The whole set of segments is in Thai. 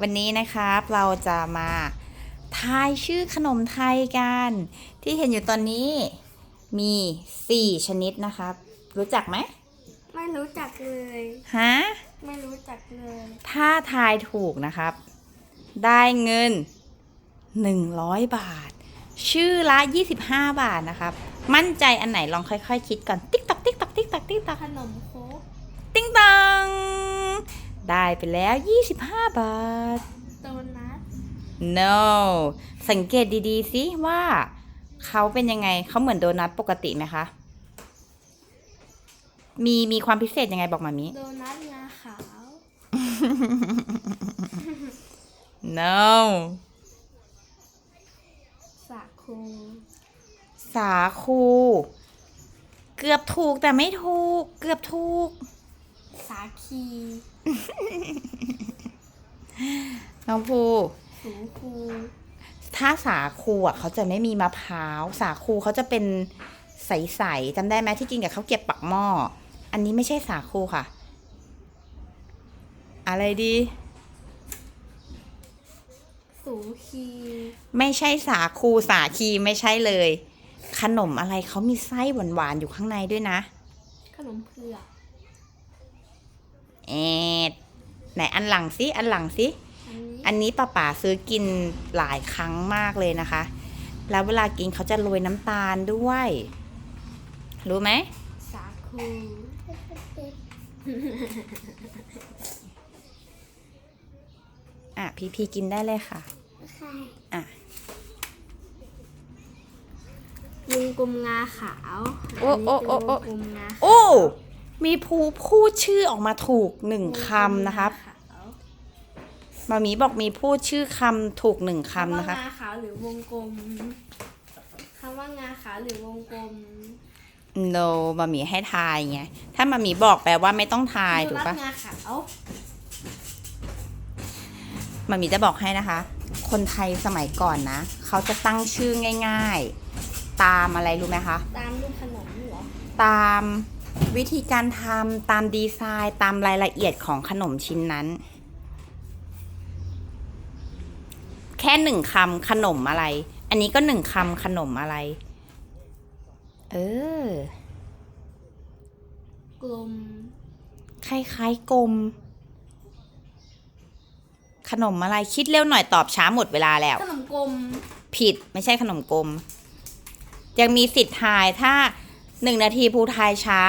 วันนี้นะครับเราจะมาทายชื่อขนมไทยกัน ที่เห็นอยู่ตอนนี้มี 4 ชนิดนะครับ รู้จักไหมไม่รู้จักเลยฮะไม่รู้จักเลย ถ้าทายถูกนะครับ ได้เงิน 100 บาท ชื่อละ 25 บาทนะครับ มั่นใจอันไหนลองค่อยๆคิดก่อน ติ๊กตอกติ๊กตอกติ๊กตอกติ๊กตอกขนมโค้กติ๊งตัง ได้ไปแล้ว 25 บาท โดนัท no สังเกตดีๆสิว่าเขาเป็นยังไงเขาเหมือนโดนัทปกติไหมคะ มีมีความพิเศษยังไงบอกมามิ โดนัทงาขาว no สาคูสาคู เกือบถูกแต่ไม่ถูก เกือบถูก สาคีน้องภูสูคูถ้าสาคูอะเขาจะไม่มีมะพร้าว สาคูเขาจะเป็นใสๆจำได้ไหมที่กินกับข้าวเกรียบปักหม้อ อันนี้ไม่ใช่สาคูค่ะ อะไรดี สูคีไม่ใช่สาคูสาคีไม่ใช่เลย ขนมอะไรเขามีไส้หวานๆอยู่ข้างในด้วยนะ ขนมเผือก เอ็ดไหนอันหลังสิอันหลังสิอันนี้อันนี้ป้าป๋าซื้อกินหลายครั้งมากเลยนะคะ แล้วเวลากินเขาจะโรยน้ำตาลด้วย รู้ไหมสาคูอะพี่พีกินได้เลยค่ะอะวงกลมงาขาวโอ้โอ้โอ้โอ้นนี้เป็นวงกลมงาขาวโอ้ มีภูพูดชื่อออกมาถูกหนึ่งคำนะครับวงกลมงาขาวมามีบอกมีพูดชื่อคำถูกหนึ่งคำนะคะว่างาขาวหรือวงกลมคำว่างาขาวหรือวงกลม no มามีให้ทายไง ถ้ามามีบอกแปลว่าไม่ต้องทายถูกปะโดนัทงาขาวมามีจะบอกให้นะคะ คนไทยสมัยก่อนนะ เขาจะตั้งชื่อง่าย ๆ ตามอะไรรู้ไหมคะ ตามรูปขนมเหรอ ตาม วิธีการทำตามดีไซน์ตามรายละเอียดของขนมชิ้นนั้น แค่หนึ่งคำขนมอะไร อันนี้ก็หนึ่งคำขนมอะไร เออ กลม คล้ายๆกลม ขนมอะไรคิดเร็วหน่อยตอบช้าหมดเวลาแล้ว ขนมกลม ผิดไม่ใช่ขนมกลม ยังมีสิทธิ์ทายถ้าหนึ่งนาทีภูทายช้า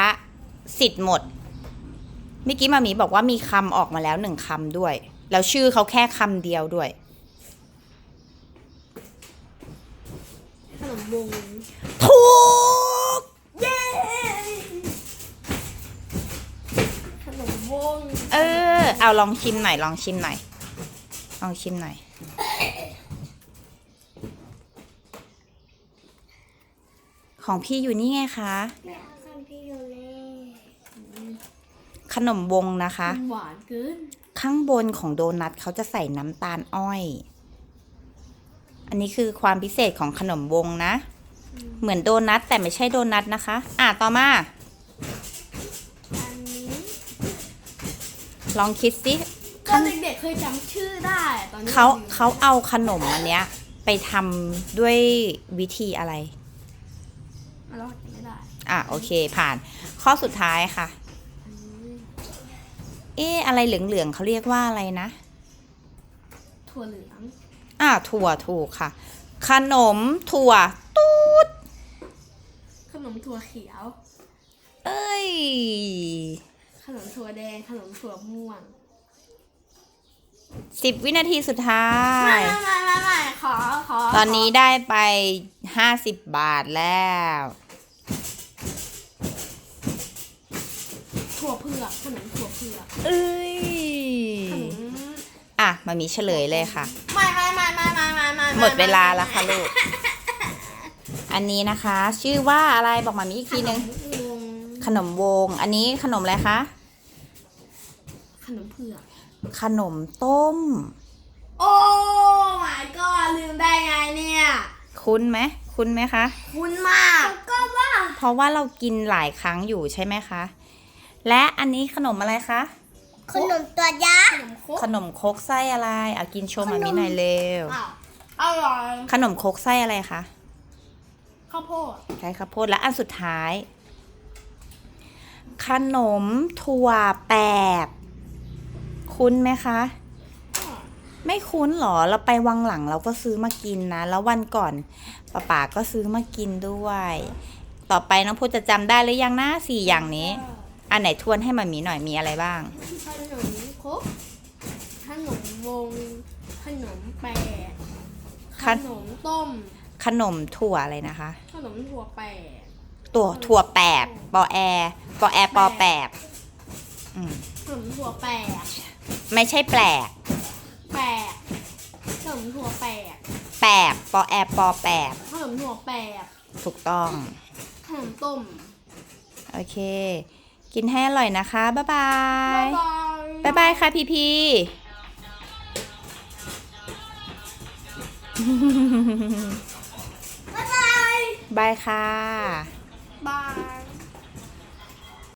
สิทธิ์หมดเมื่อกี้มามีบอกว่ามีคำออกมาแล้วหนึ่งคำด้วย แล้วชื่อเขาแค่คำเดียวด้วย ขนมวงถูก เย้ ขนมวงเออ เอาลองชิมหน่อย ลองชิมหน่อย ลองชิมหน่อย ของพี่อยู่นี่ไงคะแม่คันพี่โยเล่ ขนมวงนะคะ หวานเกิน ข้างบนของโดนัทเขาจะใส่น้ำตาลอ้อย อันนี้คือความพิเศษของขนมวงนะ เหมือนโดนัทแต่ไม่ใช่โดนัทนะคะ อะต่อมา อันนี้ลองคิดสิตอนเด็กๆเคยจำชื่อได้ ตอนนี้เขาลืมเขาเอาขนมอันเนี้ย ไปทำด้วยวิธีอะไร เราไม่ได้ อะโอเคผ่าน ข้อสุดท้ายค่ะอันนี้ เอ๊ะอะไรเหลืองๆเขาเรียกว่าอะไรนะ ถั่วเหลือง อะถั่วถูกค่ะ ขนมถั่วตูด ขนมถั่วเขียว เอ้ย ขนมถั่วแดง ขนมถั่วม่วงสิบวินาทีสุดท้าไม่ยไม่ไม่ไม่ไม่ขอขอ ตอนนี้ได้ไป50บาทแล้ว ถั่วเผือกขนมถั่วเผือกเอ้ย ขนมอะมามีเฉลยเลยค่ะ ไม่ไม่ไม่ไม่ไม่ไม่ไม่หมดเวลาแล้วค่ะลูก อันนี้นะคะ ชื่อว่าอะไรบอกมามีอีกทีนึงวงขนมวง อันนี้ขนมอะไรคะ ขนมเผือก ขนมต้ม โอ้ my god ลืมได้ไงเนี่ย คุ้นไหม คุ้นไหมคะ คุณมาก ก็ว่า เพราะว่าเรากินหลายครั้งอยู่ใช่ไหมคะ และอันนี้ขนมอะไรคะขคขรกนมตัวยักขษ์นมครกขนมครกไส้อะไรเอากินโชว์มามีหน่อยเร็ว อ้าวอร่อยขนมครกไส้อะไรคะ ข้าวโพดใช้ข้าวโพดและอันสุดท้าย ขนมถั่วแปบ คุ้นไหมคะ ไม่คุ้นหรอเราไปวังหลังเราก็ซื้อมากินนะ แล้ววันก่อนป้าป๋าก็ซื้อมากินด้วย ต่อไปน้องพูดจะจำได้หรือยังนะสี่อย่างนี้ อันไหนทวนให้มามีหน่อยมีอะไรบ้าง ขนมครกขนมวง ขนมแปะขขน นมต้ม ขนมถั่วอะไรนะคะ ขนมถั่วแปะตัวถั่วแปบปอแอปอแอปอแปบอืมขนมถั่วแปะไม่ใช่แปลก แปะขนมถั่วแปะแปบปอแอปอแปบขนมถั่วแปะถูกต้อง ขนมต้ม โอเค กินให้อร่อยนะคะ บ๊ายบาบ๊ายยบายบ๊ายบายค่ะพี่พีบ๊ายบายบายค่ะ บาย